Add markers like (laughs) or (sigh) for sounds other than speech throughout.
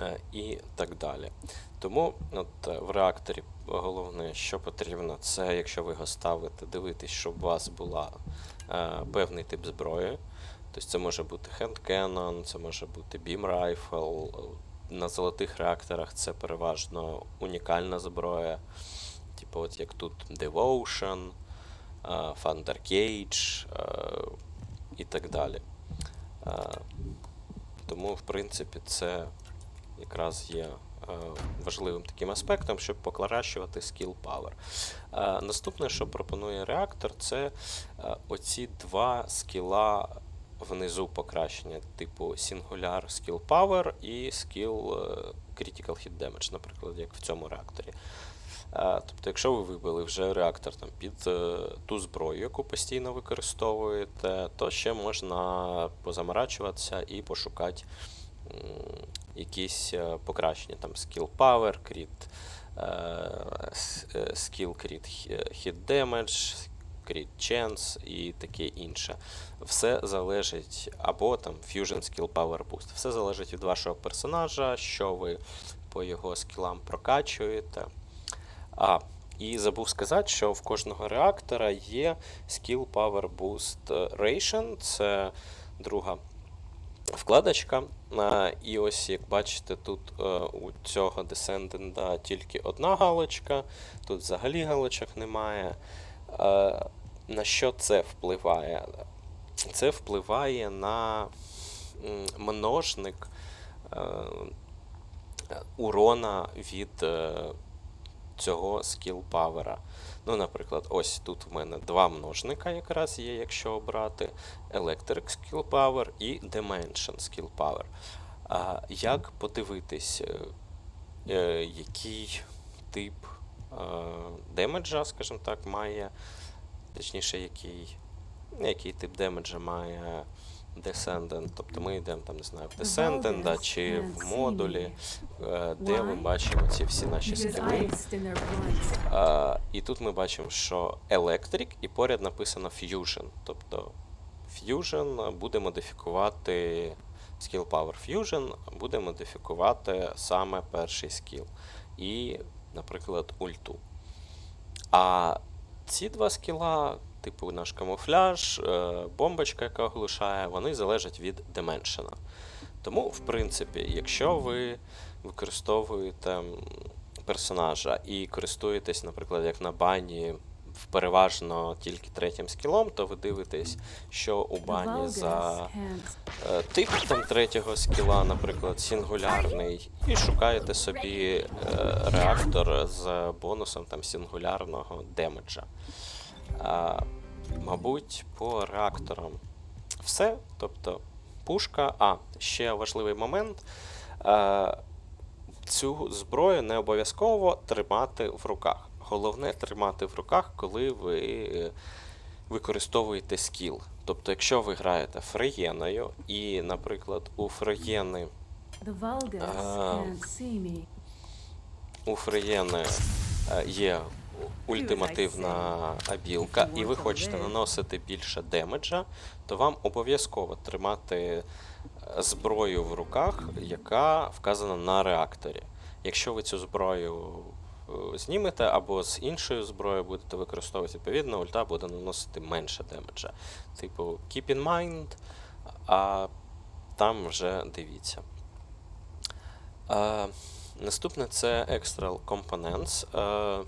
е, і так далі. Тому от, е, в реакторі головне, що потрібно, це якщо ви його ставите, дивитись, щоб у вас була е, певний тип зброї. Тобто це може бути cannon, це може бути beam rifle. На золотих реакторах це переважно унікальна зброя. Типу, от як тут Devotion, е, Thunder Cage і так далі. Тому, в принципі, це якраз є е, важливим таким аспектом, щоб покращувати skill power. Е, Наступне, що пропонує реактор, це е, оці два скіла внизу покращення, типу Singular Skill Power і Skill Critical Hit Damage, наприклад, як в цьому реакторі. Тобто, якщо ви вибили вже реактор там, під ту зброю, яку постійно використовуєте, то ще можна позаморачуватися і пошукати якісь е, покращення, там skill power, crit, е, е, skill crit hit damage, crit chance і таке інше. Все залежить, або там fusion skill power boost. Все залежить від вашого персонажа, що ви по його скілам прокачуєте. А, і забув сказати, що в кожного реактора є Skill Power Boost Ration, це друга вкладочка. І ось, як бачите, тут е, у цього Descendant тільки одна галочка, тут взагалі галочок немає. Е, На що це впливає? Це впливає на множник е, урона від цього скіл павера. Ну, наприклад, ось тут в мене два множника якраз є, якщо обрати Electric Skill Power і Dimension Skill Power. А як подивитись, е, е, який тип е, демеджа, скажімо так, має, точніше, який, який тип демеджа має Descendant. Тобто ми йдемо там, не знаю, в Descendant, да, чи в модулі, е, де ми бачимо ці всі наші скіли. А, і тут ми бачимо, що Electric і поряд написано Fusion. Тобто Fusion буде модифікувати Skill Power Fusion, буде модифікувати саме перший скіл. І, наприклад, ульту. А ці два скіла, типу наш камуфляж, е, бомбочка, яка оглушає, вони залежать від Dimension. Тому, в принципі, якщо ви використовуєте персонажа і користуєтесь, наприклад, як на бані в переважно тільки третім скілом, то ви дивитесь, що у бані за е, тип там третього скіла, наприклад, сингулярний, і шукаєте собі е, реактор з бонусом там сингулярного демеджа. А, мабуть, по реакторам все. Тобто, пушка. А, ще важливий момент. Е, цю зброю не обов'язково тримати в руках. Головне тримати в руках, коли ви використовуєте скіл. Тобто, якщо ви граєте фреєною, і, наприклад, у фреєни у Фреєни е, є ультимативна абілка, і ви хочете наносити більше демеджа, то вам обов'язково тримати е, зброю в руках, яка вказана на реакторі. Якщо ви цю зброю е, знімете або з іншою зброєю будете використовувати, відповідно, ульта буде наносити менше демеджа. Типу, keep in mind, а там вже дивіться. Е, наступне це Extra Components. Е,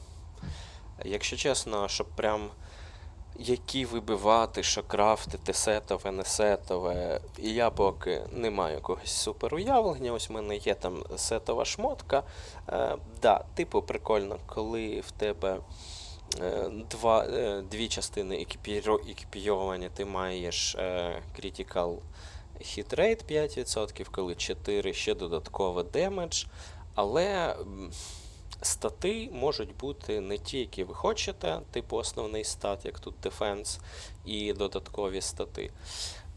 якщо чесно, щоб прям які вибивати, що крафтити, сетове, не сетове, і я поки не маю якогось супер уявлення. Ось в мене є там сетова шмотка. Е, да, типу, прикольно, коли в тебе. е, Два, е, дві частини екіпіро- екіпійовані, ти маєш е, critical hit rate 5%, коли 4 ще додатково демедж. Але стати можуть бути не ті, які ви хочете, типу основний стат, як тут Defense, і додаткові стати.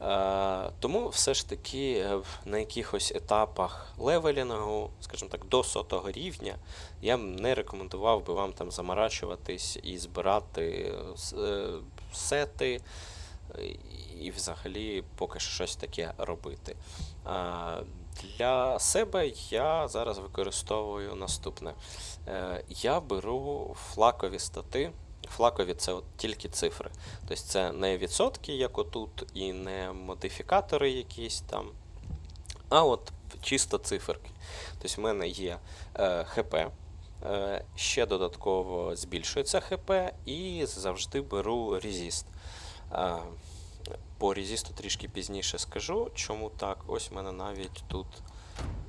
Е, тому все ж таки е, на якихось етапах левелінгу, скажімо так, до сотого рівня, я б не рекомендував би вам там заморачуватись і збирати е, е, сети, е, і взагалі поки що щось таке робити. Для себе я зараз використовую наступне. Е, Я беру флакові стати. Флакові це от тільки цифри. Тобто це не відсотки, як отут, і не модифікатори якісь там, а от чисто циферки. Тобто в мене є е, ХП, е, ще додатково збільшується ХП і завжди беру резіст. Е, по резисту трішки пізніше скажу, чому так. Ось в мене навіть тут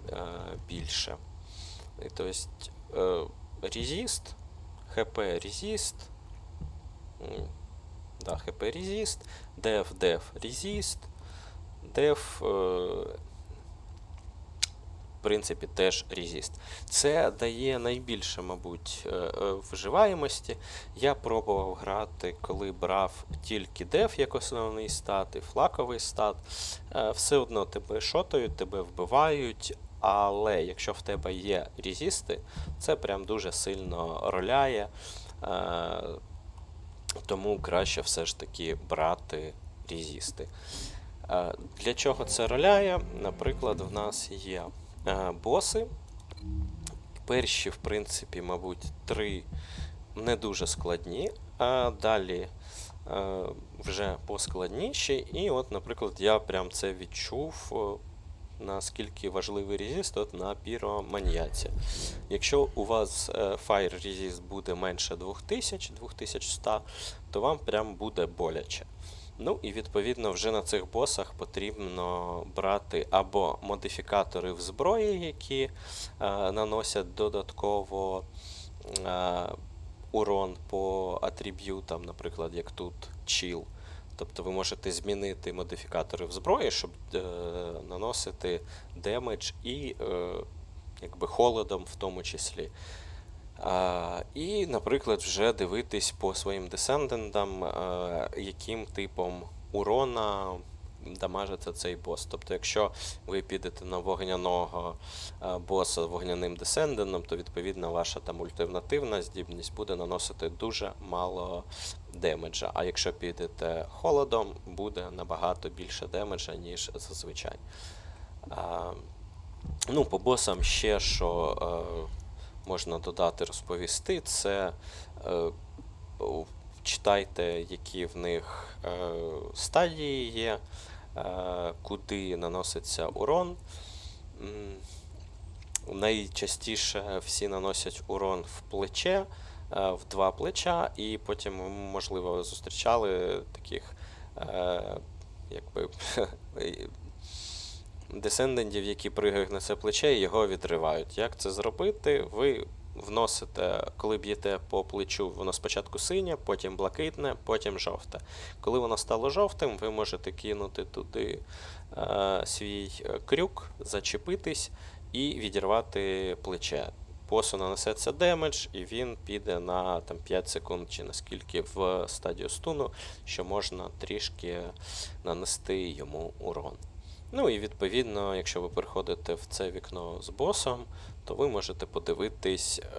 е, більше. Тобто е, резист, ХП резист, да, ХП резист, деф деф резист, деф, е, принципі, теж резіст. Це дає найбільше, мабуть, е, е, вживаємості. Я пробував грати, коли брав тільки деф як основний стат і флаковий стат. Е, Все одно тебе шотають, тебе вбивають. Але якщо в тебе є резісти, це прям дуже сильно роляє. Тому краще все ж таки брати резісти. Е, Для чого це роляє? Наприклад, в нас є боси. Перші, в принципі, мабуть, три не дуже складні, а далі е, вже поскладніші. І от, наприклад, я прям це відчув, наскільки важливий резист от на піроманіяці. Якщо у вас е, Fire Resist буде менше 2000, 2100, то вам прям буде боляче. Ну і відповідно вже на цих босах потрібно брати або модифікатори в зброї, які е, наносять додатково е, урон по атриб'ютам, наприклад, як тут chill. Тобто ви можете змінити модифікатори в зброї, щоб е, наносити демедж і е, якби холодом в тому числі. І, наприклад, вже дивитись по своїм десцендентам, е, яким типом урона дамажиться цей бос. Тобто, якщо ви підете на вогняного е, боса вогняним десцендентом, то відповідно ваша там ультимативна здібність буде наносити дуже мало демеджа. А якщо підете холодом, буде набагато більше демеджа, ніж зазвичай. А, ну, по босам ще що. Можна додати, розповісти, це е, читайте, які в них е, стадії є, е, куди наноситься урон. Найчастіше всі наносять урон в плече, е, в два плеча, і потім, можливо, зустрічали таких е, якби, (laughs) десцендентів, які пригають на це плече і його відривають. Як це зробити? Ви вносите, коли б'єте по плечу, воно спочатку синє, потім блакитне, потім жовте. Коли воно стало жовтим, ви можете кинути туди е, свій е, крюк, зачепитись і відірвати плече. Босу нанесеться демедж, і він піде на там, 5 секунд чи наскільки в стадію стуну, що можна трішки нанести йому урон. Ну і відповідно, якщо ви переходите в це вікно з босом, то ви можете подивитись,